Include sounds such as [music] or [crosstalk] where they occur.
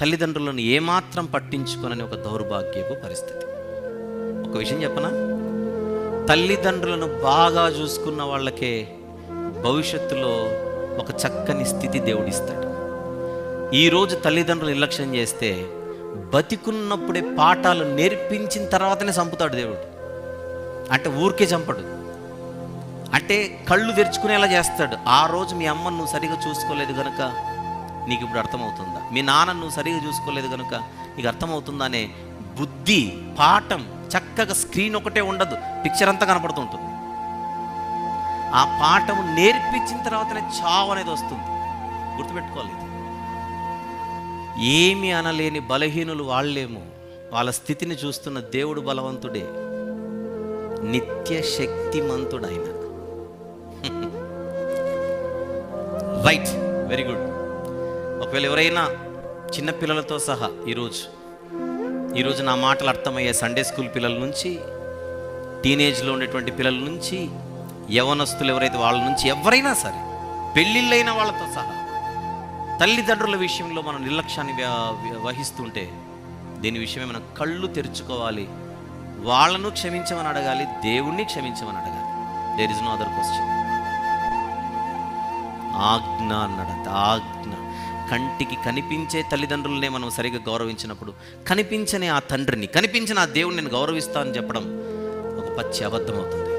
తల్లిదండ్రులను ఏమాత్రం పట్టించుకోనని ఒక దౌర్భాగ్యపు పరిస్థితి. ఒక విషయం చెప్పనా? తల్లిదండ్రులను బాగా చూసుకున్న వాళ్ళకే భవిష్యత్తులో ఒక చక్కని స్థితి దేవుడిస్తాడు. ఈరోజు తల్లిదండ్రులు నిర్లక్ష్యం చేస్తే బతికున్నప్పుడే పాఠాలు నేర్పించిన తర్వాతనే చంపుతాడు దేవుడు. అంటే ఊరికే చంపడు. అంటే కళ్ళు తెరుచుకునేలా చేస్తాడు. ఆ రోజు మీ అమ్మను నువ్వు సరిగా చూసుకోలేదు కనుక నీకు ఇప్పుడు అర్థమవుతుందా? మీ నాన్న నువ్వు సరిగా చూసుకోలేదు కనుక నీకు అర్థమవుతుందా అనే బుద్ధి పాఠం చక్కగా స్క్రీన్ ఒకటే ఉండదు. పిక్చర్ అంతా కనపడుతుంటుంది ఆ పాఠం నేర్పించిన తర్వాతనే చావు అనేది వస్తుంది. గుర్తుపెట్టుకోవాలి ఇది. ఏమి అనలేని బలహీనులు వాళ్ళేమో వాళ్ళ స్థితిని చూస్తున్న దేవుడు బలవంతుడే. నిత్య శక్తిమంతుడు ఆయన రైట్ [laughs] వెరీ గుడ్ ఒకవేళ ఎవరైనా చిన్న పిల్లలతో సహా ఈరోజు ఈరోజు నా మాటలు అర్థమయ్యే సండే స్కూల్ పిల్లల నుంచి టీనేజ్లో ఉండేటువంటి పిల్లల నుంచి యవనస్తులు ఎవరైతే వాళ్ళ నుంచి ఎవరైనా సరే పెళ్ళిళ్ళైన వాళ్ళతో సహా తల్లిదండ్రుల విషయంలో మనం నిర్లక్ష్యాన్ని వహిస్తుంటే దీని విషయమే మనం కళ్ళు తెరుచుకోవాలి. వాళ్ళను క్షమించమని అడగాలి దేవుణ్ణి క్షమించమని అడగాలి. There is no other question ఆజ్ఞ అన్నాడంట ఆజ్ఞ. కంటికి కనిపించే తల్లిదండ్రులనే మనం సరిగ్గా గౌరవించినప్పుడు కనిపించని ఆ తండ్రిని కనిపించిన ఆ దేవుడిని నేను గౌరవిస్తానని చెప్పడం ఒక పచ్చి అబద్ధం అవుతుంది